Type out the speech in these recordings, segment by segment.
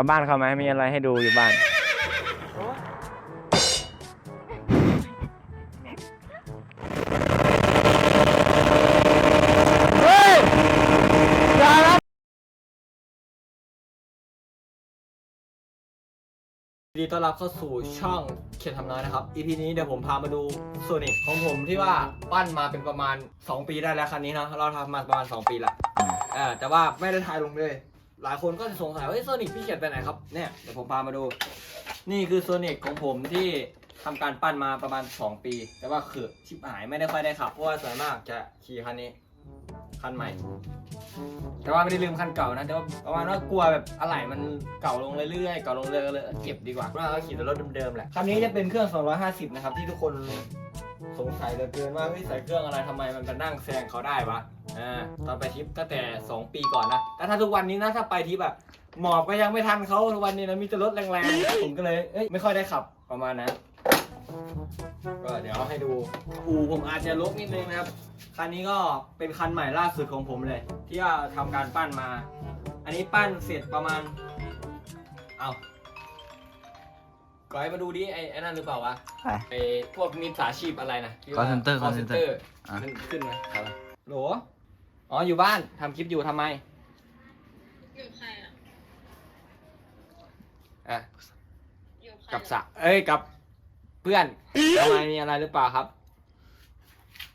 ลับบ้านเขาไหมมีอะไรให้ดูอยู่บ้าน เฮ้ยอย่าครับยินดีต้อนรับเข้าสู่ช่องเขียนทำน้อยนะครับ EP นี้เดี๋ยวผมพามาดูโซนิกของผมที่ว่าปั้นมาเป็นประมาณ 2 ปีได้แล้วคันนี้เนะเราทำมาประมาณ 2 ปีละเออแต่ว่าไม่ได้ถ่ายลงเลย หลายคนก็จะสงสัยว่าโซนิกพี่เขียนไปไหนครับเนี่ยเดี๋ยวผมพามาดู นี่คือโซนิกของผมที่ทำการปั้นมาประมาณ 2 ปี แต่ว่าคือชิบหายไม่ได้ค่อยได้ขับ เพราะว่าส่วนมากจะขี่คันนี้ คันใหม่ แต่ว่าไม่ได้ลืมคันเก่านะแต่ว่าประมาณว่ากลัวแบบอะไหล่มันเก่าลงเรื่อยๆเก่าลงเรื่อยๆเลยเก็บดีกว่าเพราะว่าเราขี่แต่รถเดิมๆแหละคันนี้จะเป็นเครื่อง 250 นะครับ ที่ทุกคนสงสัยเหลือเกินว่าเฮ้ยใส่เครื่องอะไรทำไมมันไปนั่งแซงเขาได้วะ อ่าตอนไปทริปตั้งแต่ 2 ปีก่อนนะ แต่ถ้าทุกวันนี้นะถ้าไปทริปแบบหมอบก็ยังไม่ทันเขาทุกวันนี้นะมีแต่รถแรงๆ ผมก็เลยเอ้ยไม่ค่อยได้ขับประมาณนั้นก็เดี๋ยวให้ดูอูผมอาจจะลกนิดนึงนะครับ คันนี้ก็เป็นคันใหม่ล่าสุดของผมเลย ที่ว่าทำการปั้นมา อันนี้ปั้นเสร็จประมาณ เอาก่อยมาดูดิไอ้ไอ้นั่นหรือเปล่าวะไปไอ้พวกมิจฉาชีพอะไรนะที่ว่า Call center call call center center อะ มันขึ้นไหมครับโหล อ๋ออยู่บ้านทำคลิปอยู่ทำไม อยู่ใครอะอะ อยู่ใครกับสะเอ้ยกับเพื่อนทำไมมีอะไรหรือเปล่าครับ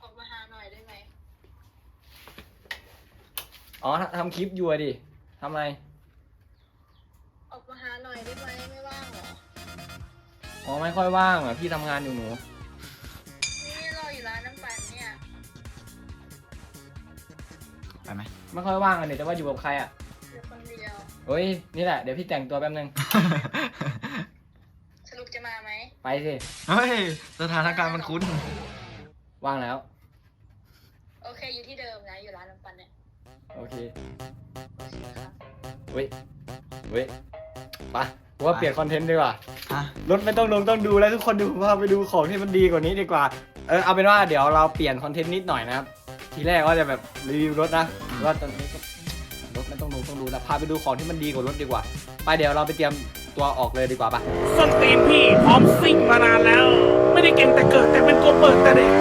ออกมาหาหน่อยได้ไหมอ๋อททำคลิปอยู่อะดิทำไมออกมาหาหน่อยได้ไหมไม่ว่างเหรอ อ๋อไม่ค่อยว่างอะพี่ทำงานอยู่หนูนี่ ไปไหมไม่ค่อยว่างอะเดี๋ยวจะว่าอยู่กับใครอะอยู่คนเดียว เฮ้ยนี่แหละเดี๋ยวพี่แต่งตัวแป๊บนึง สรุปจะมาไหมไปสิเฮ้ยสถานการณ์มันคุ้นว่างแล้ว โอเคอยู่ที่เดิมนะอยู่ร้านน้ำปั่นเนี่ยโอเคโอเคครับเว้ยเว้ยไปกูว่าไปเปลี่ยนคอนเทนต์ดีกว่า อะรถไม่ต้องลงต้องดูแล้วทุกคนดูพาไปดูของที่มันดีกว่านี้ดีกว่า เออเอาเป็นว่าเดี๋ยวเราเปลี่ยนคอนเทนต์นิดหน่อยนะครับ ทีแรกว่าจะแบบรีวิวรถนะแต่ว่าตอนนี้ก็รถไม่ต้องลงต้องดูแล้วพาไปดูของที่มันดีกว่ารถดีกว่า ไปเดี๋ยวเราไปเตรียมตัวออกเลยดีกว่าปะส้นตีนพี่พร้อมซิ่งมานานแล้ว ไม่ได้เก่งแต่เกิดแต่เป็นตัวเปิดแต่เด็ก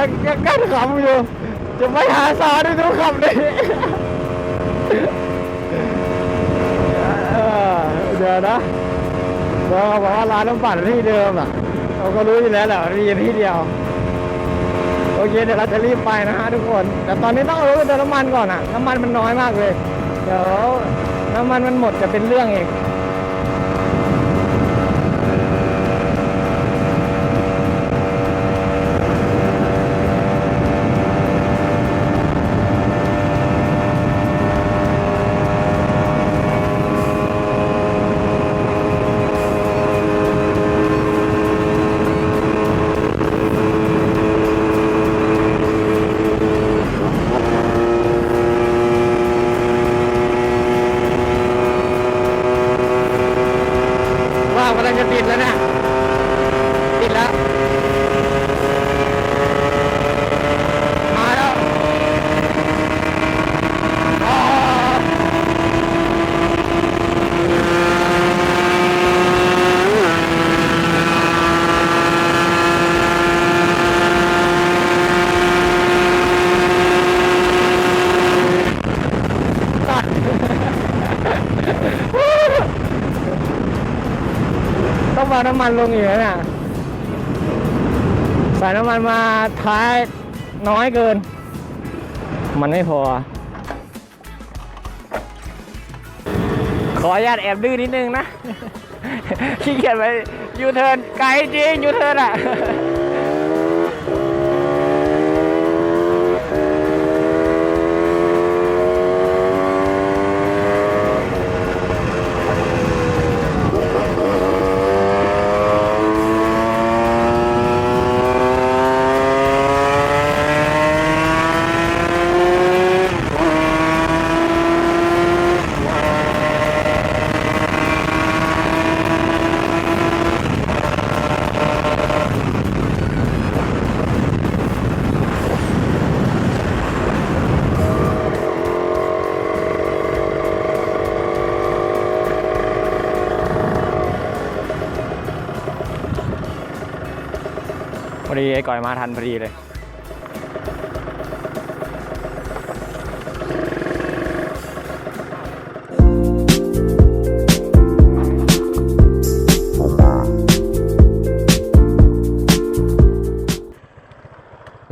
ยังยังกั้นขำอยู่ จะไม่หาสาวด้วยทุกคำเลยเออเดี๋ยวนะเราบอกว่าร้านน้ำปั่นที่เดิมอะ เราก็รู้อยู่แล้วแหละมีที่เดียว โอเคเดี๋ยวเราจะรีบไปนะฮะทุกคน แต่ตอนนี้ต้องเอารถไปเติมน้ำมันก่อนอะ น้ำมันมันน้อยมากเลย เดี๋ยวน้ำมันมันหมดจะเป็นเรื่องเอง ว่าวกำลังจะติดแล้วนะติดแล้ว มาแล้วอ๋อตัด ต้อง เอาน้ำมันลงอีกแล้วน่ะใส่น้ำมันมาท้ายน้อยเกิน มันไม่พอ ขออนุญาตแอบดื้อนิดนึงนะ ขี้เกียจไปยูเทิร์นไกลจริงยูเทิร์นอะ พอดีไอ้ก่อยมาทันพอดีเลย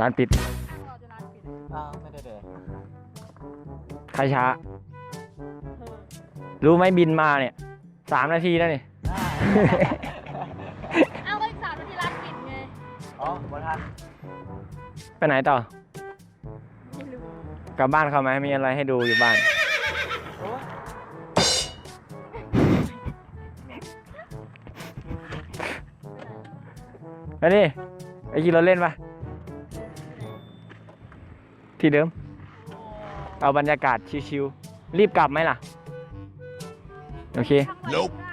ร้านปิดไม่ได้เดใครช้า รู้ไหมบินมาเนี่ยสามนาทีแล้วนี่เอ อ๋อบ่ทันไปไหนต่อ ไม่รู้กลับบ้านเขาไหมมีอะไรให้ดูอยู่บ้านไปดิไปขี่รถเล่นปะที่เดิม เอาบรรยากาศชิวๆรีบกลับไหมล่ะ โอเคท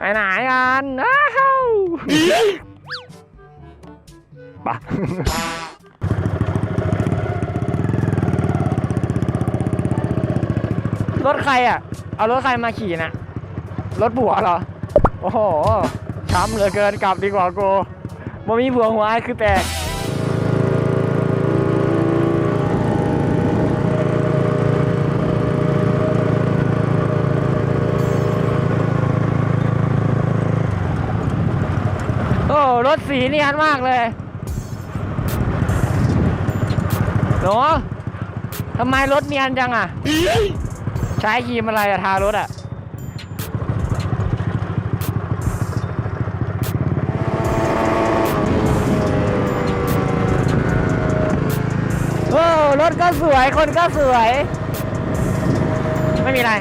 ไรไม่ได้เลยไปไหนกันอ้าวปะรถใครอะ เอารถใครมาขี่น่ะ รถผัวเหรอ โอ้โห ช้ำเหลือเกินกลับดีกว่ากูบ่มีผัวหัวไอ้ายคือแตก โอ้รถสีเนียนมากเลยหนูทำไมรถเนียนจังอะ ใช้คีมอะไรอะทารถอะโอ้รถก็สวยคนก็สวย ไม่มีอะไร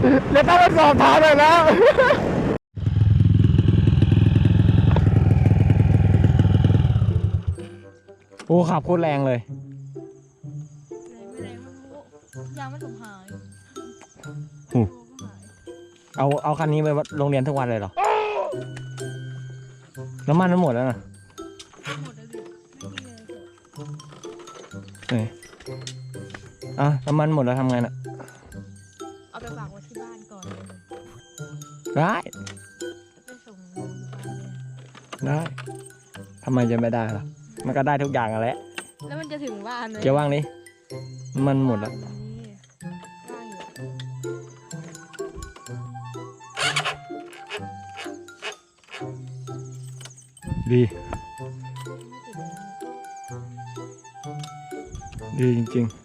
เดี๋ยวต้องไปสอบถามเลยแล้วโอ้ขับโคตรแรงเลยแรงไม่แรงไม่รู้ยางไม่ถูกหายหูหายเอาเอาคันนี้ไปโรงเรียนทุกวันเลยเหรอ น้ำมันมันหมดแล้วนะหมดแล้วดิไม่มีเลยสิเอ้ยอะน้ำมันหมดแล้วทำไงน่ะ ได้จะไปส่งโรงพยาบาลเลยได้ทำไมจะไม่ได้ล่ะ มันก็ได้ทุกอย่างอะแหละแล้วมันจะถึงบ้านเลยเกียวว่างนี้น้ำมันหมดแล้วนี่ว่างอยู่ดี ไม่ติดเลยดีจริง ๆ